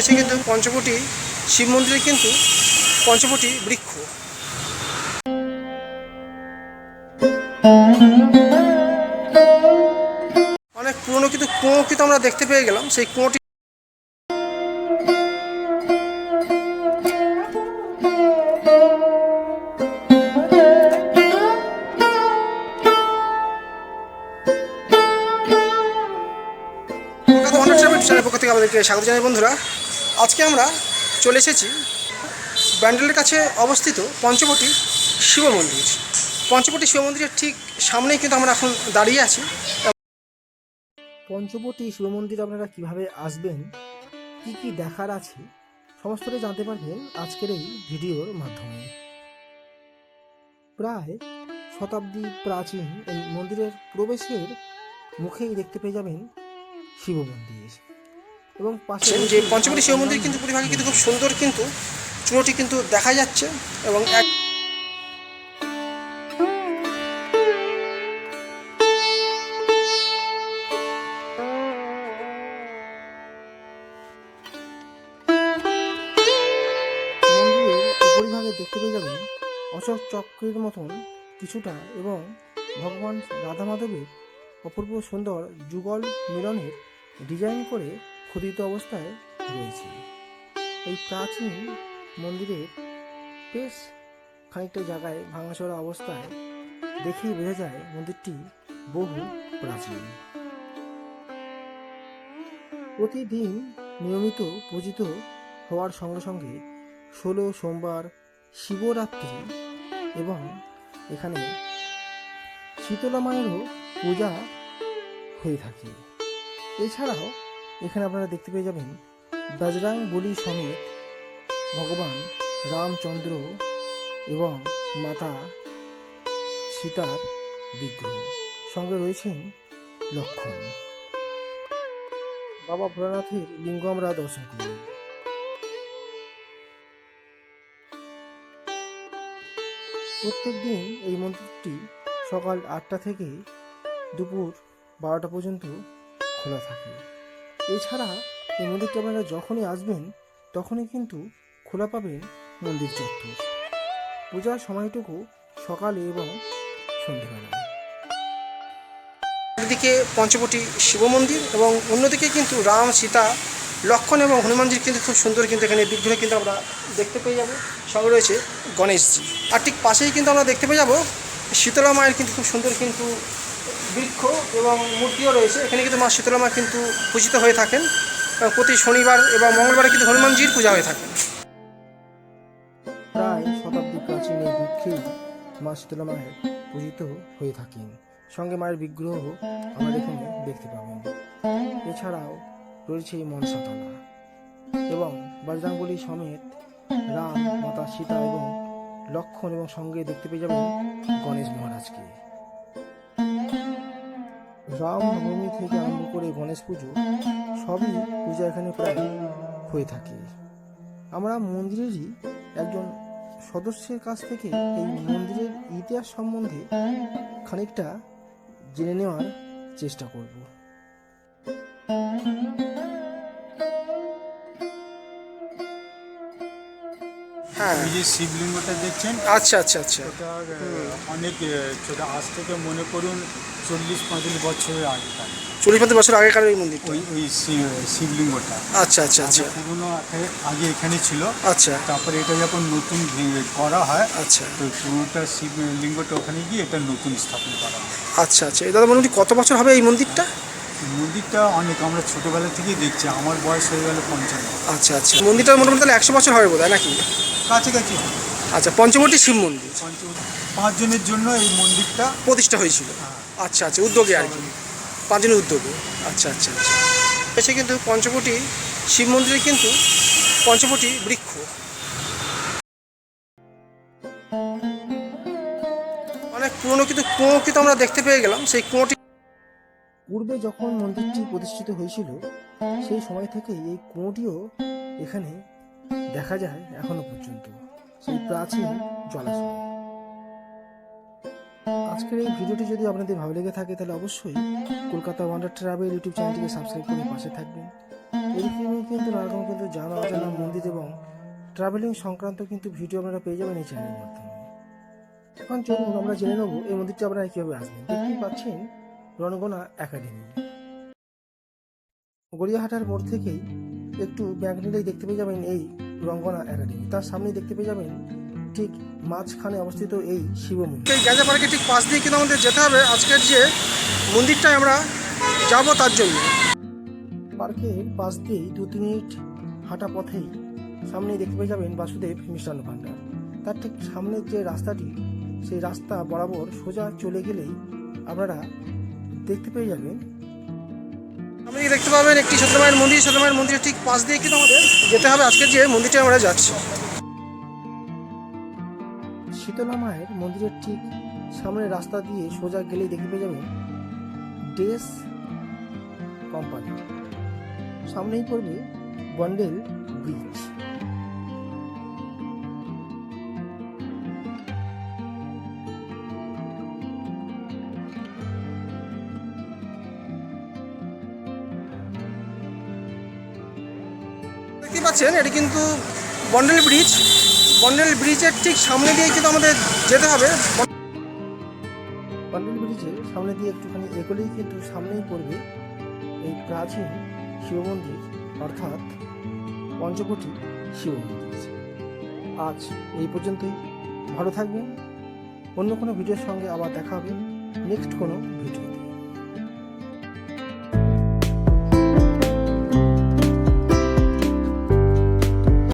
এসে কিন্তু পঞ্চবটি শিব মন্দিরে কিন্তু পঞ্চবটি বৃক্ষ। অনেক পুরনো কিন্তু কুঁয়ো কিন্তু আমরা দেখতে পেয়ে গেলাম, সেই কুঁয়োটি পক্ষ থেকে আমাদেরকে স্বাগত জানাই বন্ধুরা। আজকে আমরা চলে এসেছি ব্যান্ডেলের কাছে অবস্থিত পঞ্চবটি শিব মন্দির। পঞ্চবটি শিব মন্দিরের ঠিক সামনেই কিন্তু আমরা এখন দাঁড়িয়ে আছি। পঞ্চবটি শিব মন্দির আপনারা কীভাবে আসবেন, কি কি দেখার আছে, সমস্তটাই জানতে পারবেন আজকের এই ভিডিওর মাধ্যমে। প্রায় শতাব্দী প্রাচীন এই মন্দিরের প্রবেশের মুখেই দেখতে পেয়ে যাবেন শিব মন্দির। এবং পাশে যে পঞ্চবটি শিব মন্দির কিন্তু পরিভাগে কিন্তু খুব সুন্দর কিন্তু চূড়োটি কিন্তু দেখা যাচ্ছে এবং এক দেখতে পেয়ে যাবেন অশোক চক্রের মতন কিছুটা এবং ভগবান রাধা মাধবের অপূর্ব সুন্দর যুগল মিলনের ডিজাইন করে খোদিত অবস্থায় রয়েছে। এই প্রাচীন মন্দিরের বেশ খানিকটা জায়গায় ভাঙাচোরা অবস্থায় দেখেই বোঝা যায় মন্দিরটি বহু প্রাচীন। প্রতিদিন নিয়মিত পূজিত হওয়ার সঙ্গে সঙ্গে ষোলো সোমবার শিবরাত্রি এবং এখানে শীতলা মায়েরও পূজা হয়ে থাকে। এছাড়াও এখানে আপনারা দেখতে পেয়ে যাবেন বজরাং বলি সমেত ভগবান রামচন্দ্র এবং মাতা সীতার বিগ্রহ। সঙ্গে রয়েছেন লক্ষণ। বাবা ভোলানাথের লিঙ্গ আমরা দর্শন করি প্রত্যেক দিন এই মন্দিরটি সকাল আটটা থেকে দুপুর বারোটা পর্যন্ত খোলা থাকে। এছাড়া এই মন্দিরটি আপনারা যখনই আসবেন, তখনই কিন্তু খোলা পাবেন মন্দির চত্বর। পূজার সময়টুকু সকালে এবং সন্ধ্যেবেলায়। একদিকে পঞ্চবটি শিব মন্দির এবং অন্যদিকে কিন্তু রাম, সীতা, লক্ষণ এবং হনুমানজির কিন্তু খুব সুন্দর কিন্তু এখানে বিগ্রহ কিন্তু আমরা দেখতে পেয়ে যাব। সঙ্গে রয়েছে গণেশজি। আর ঠিক পাশেই কিন্তু আমরা দেখতে পেয়ে যাব শীতলা মায়ের কিন্তু খুব সুন্দর কিন্তু বৃক্ষ এবং মূর্তিও রয়েছে। এখানে কিন্তু মা শীতলা মা কিন্তু পূজিত হয়ে থাকেন। প্রতি শনিবার এবং মঙ্গলবারে কিন্তু হনুমানজির পূজা হয়ে থাকে। প্রায় শতাব্দী প্রাচীন এই মা শীতলা মায়ের পূজিত হয়ে থাকেন। সঙ্গে মায়ের বিগ্রহ আমরা এখানে দেখতে পাবেন। এছাড়াও রয়েছে মনসাতলা এবং বজরাঙ্গলি সমেত রাম, মাতা সীতা এবং লক্ষণ এবং সঙ্গে দেখতে পেয়ে যাবেন গণেশ মহারাজকে। রাম নবমী থেকে আরম্ভ করে গণেশ পুজো সবই পূজা এখানে প্রায় হয়ে থাকে। আমরা মন্দিরেরই একজন সদস্যের কাছ থেকে এই মন্দিরের ইতিহাস সম্বন্ধে খানিকটা জেনে নেওয়ার চেষ্টা করব। হ্যাঁ। এই যে শিবলিঙ্গটা দেখছেন আচ্ছা আচ্ছা আচ্ছা। অনেক ছোট আজ থেকে মনে করুন চল্লিশ পঁয়তাল্লিশ বছরের আগেকার। চল্লিশ পঞ্চাশ বছর আগেকার এই মন্দির ওই ওই শিবলিঙ্গটা। আচ্ছা আচ্ছা আচ্ছা। আগে এখানে ছিল। আচ্ছা। তারপরে এটা যখন নতুন করা হয় আচ্ছা। তো পুরোটা শিবলিঙ্গটা ওখানে গিয়ে এটা নতুন স্থাপন করা হয়। আচ্ছা আচ্ছা। দাদা মোটামুটি কত বছর হবে এই মন্দিরটা? মন্দিরটা অনেক আমরা ছোটোবেলা থেকেই দেখছি আমার বয়স হয়ে গেল পঞ্চান্ন। আচ্ছা আচ্ছা। মন্দিরটা মোটামুটি তাহলে একশো বছর হবে বোধ হয় নাকি? কাছাকাছি। আচ্ছা পঞ্চবটি শিব মন্দির। পঞ্চ পাঁচজনের জন্য এই মন্দিরটা প্রতিষ্ঠা হয়েছিল। আচ্ছা আচ্ছা উদ্যোগে আর কি। পাঁচজনের উদ্যোগে। আচ্ছা আচ্ছা আচ্ছা। এসে কিন্তু পঞ্চবটি শিব মন্দিরে কিন্তু পঞ্চবটি বৃক্ষ। অনেক পুরনো কিন্তু কুঁয়ো কিন্তু আমরা দেখতে পেয়ে গেলাম সেই কুঁয়োটি পূর্বে যখন মন্দিরটি প্রতিষ্ঠিত হয়েছিল, সেই সময় থেকেই এই কুঁয়োটিও এখানে দেখা যায় এখনও পর্যন্ত। সেই প্রাচীন জলাশয়। আজকের এই ভিডিওটি যদি আপনাদের ভালো লেগে থাকে, তাহলে অবশ্যই কলকাতা ওয়ান্ডার ট্রাভেল ইউটিউব চ্যানেলটিকে সাবস্ক্রাইব করে পাশে থাকবেন। এদিকে কিন্তু নানারকম কিন্তু জানা অজানা মন্দির এবং ট্রাভেলিং সংক্রান্ত কিন্তু ভিডিও আপনারা পেয়ে যাবেন এই চ্যানেলের মাধ্যমে। এখন চলুন, আমরা জেনে নেব এই মন্দিরটা আপনারা কীভাবে আসবেন। দেখতেই পাচ্ছেন রণগোনা একাডেমি। গড়িয়াহাটার মোড় থেকেই একটু ব্যাগ নিলেই দেখতে পেয়ে যাবেন এই রঙ্গনা একাডেমি। তার সামনেই দেখতে পেয়ে যাবেন ঠিক মাঝখানে অবস্থিত এই শিব মন্দির এই গাঁজা পার্কের ঠিক পাশ দিয়ে কিন্তু আমাদের যেতে হবে। আজকের যে মন্দিরটায় আমরা যাব তার জন্য। পার্কের পাশ দিয়েই দু তিন মিনিট হাঁটা পথেই সামনেই দেখতে পেয়ে যাবেন বাসুদেব মিষ্টান্ন ভাণ্ডার তার ঠিক সামনের যে রাস্তাটি সেই রাস্তা বরাবর সোজা চলে গেলেই আপনারা দেখতে পেয়ে যাবেন। আপনি দেখতে পাবেন একটি সত্যমায়ের মন্দির। সত্যমায়ের মন্দিরের ঠিক পাশ দিয়ে কিন্তু আমাদের যেতে হবে। আজকের যে মন্দিরটায় আমরা যাচ্ছি। শীতলা মায়ের মন্দিরের ঠিক সামনের রাস্তা দিয়ে সোজা গেলেই দেখতে পেয়ে যাবেন ডেস কোম্পানি। সামনেই পড়বে বন্ডেল ব্রিজ। দেখতে পাচ্ছেন, এটি কিন্তু বন্ডেল ব্রিজ। বন্ডেল ব্রিজের ঠিক সামনে দিয়ে কিন্তু আমাদের যেতে হবে। বন্ডেল ব্রিজের সামনে দিয়ে একটুখানি এগোলেই কিন্তু সামনেই পড়বে এই প্রাচীন শিব মন্দির অর্থাৎ পঞ্চকোটি শিব মন্দির আজ এই পর্যন্তই। ভালো থাকবেন। অন্য কোনো ভিডিওর সঙ্গে আবার দেখা হবে। নেক্সট কোনো ভিডিও।